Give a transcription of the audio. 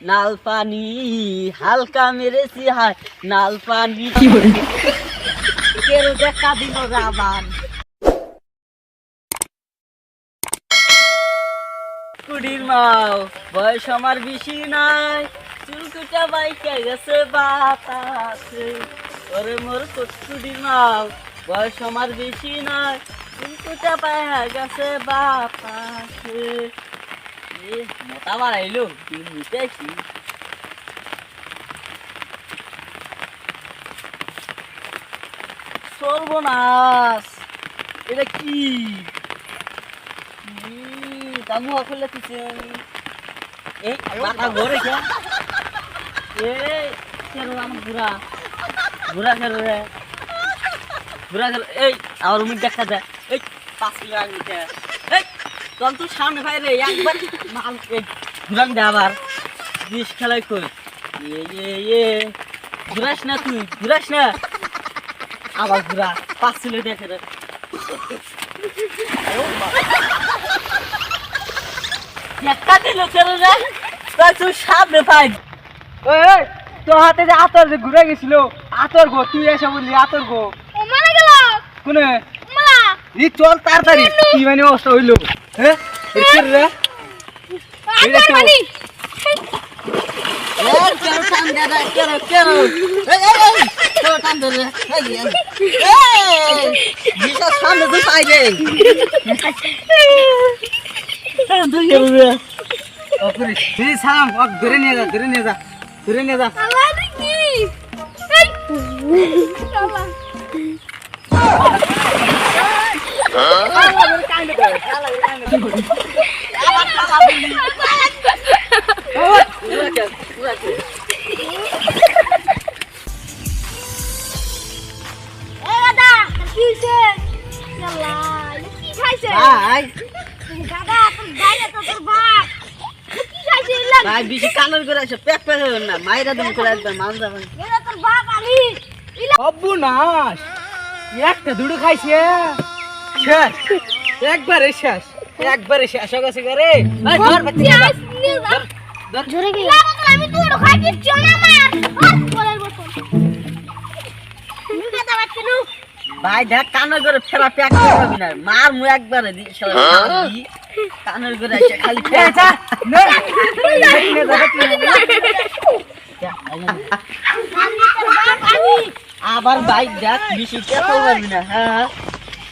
নাল পানি হালকা মেরেছি হায় নাল পানি। কেউ দেখা দিল রাবান। কুড়ির মাও বয়স আমার বেশি নাই। চুলকুটা বাইকে গেছে বাতাসে। ওরে মোর কুড়ির মাও বয়স আমার বেশি নাই। চুলকুটা পায়ে গেছে বাতাসে। মোটা বাড়াইলো নিতে দিছে। এই, মাথা ঘরে কে? এই কেন আমার এই, আমার মুখ দেখা যায়। এই, পাঁচ কিলো আগে চল তুই সামনে ভাই রে একবার ঘুরান দে আবার। বিষ খেলাই কই এ এ এ ঘুরাস না তুই ঘুরাস না। আবার ঘুরা পাঁচ কিলো দেখে রে। একটা দিল কেন রে তাই সামনে পাই। তো হাতে যে আতর যে ঘুরে গেছিল আতর গো তুই এসে বললি আতর গো। ও মারা গেল? কোনে? ই চল তাড়াতাড়ি কি মানে অবস্থা হইল? হ্যাঁ? ধরে নিয়ে যা ধরে নিয়ে যা ধরে নিয়ে যা। আবার ভাই বেশি কানের করে আছে প্যাক প্যাক হবে না করে মান যাবেন অব্বু নাশ। একটা দুটো খাইছে। শেষ একবারে শেষ একবারে শেষ হয়ে গেছে রে। জোরে গেল। আমি তো খাই দিচ্ছি না বলার মুখে দাও ভাই দেখ কানের করে ফেরা প্যাক করবি না। মার মু একবারে দি। কানের করে আছে খালি আবার ভাই দেখ বেশি পারবি না। হ্যাঁ।